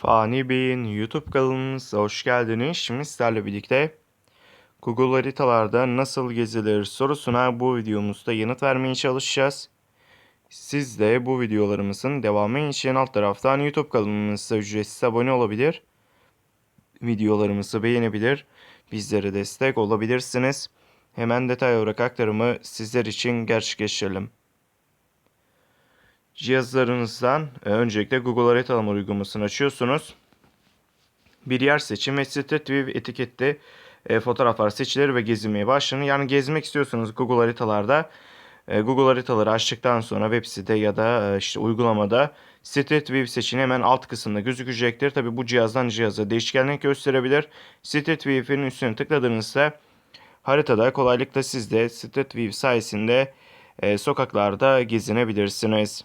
Fani Bey'in YouTube kanalımıza hoş geldiniz. Şimdi sizlerle birlikte Google haritalarda nasıl gezilir sorusuna bu videomuzda yanıt vermeye çalışacağız. Siz de bu videolarımızın devamı için alt taraftan YouTube kanalımıza ücretsiz abone olabilir. Videolarımızı beğenebilir. Bizlere destek olabilirsiniz. Hemen detay olarak aktarımı sizler için gerçekleştirelim. Cihazlarınızdan e, öncelikle Google haritalama uygulamasını açıyorsunuz. Bir yer seçin ve Street View etiketli e, fotoğraflar seçilir ve gezmeye başlayın. Yani gezmek istiyorsanız Google haritalarda e, Google haritaları açtıktan sonra web site ya da e, işte uygulamada Street View seçeneği hemen alt kısımda gözükecektir. Tabi bu cihazdan cihaza değişkenlik gösterebilir. Street View'in üstüne tıkladığınızda haritada kolaylıkla siz de Street View sayesinde e, sokaklarda gezinebilirsiniz.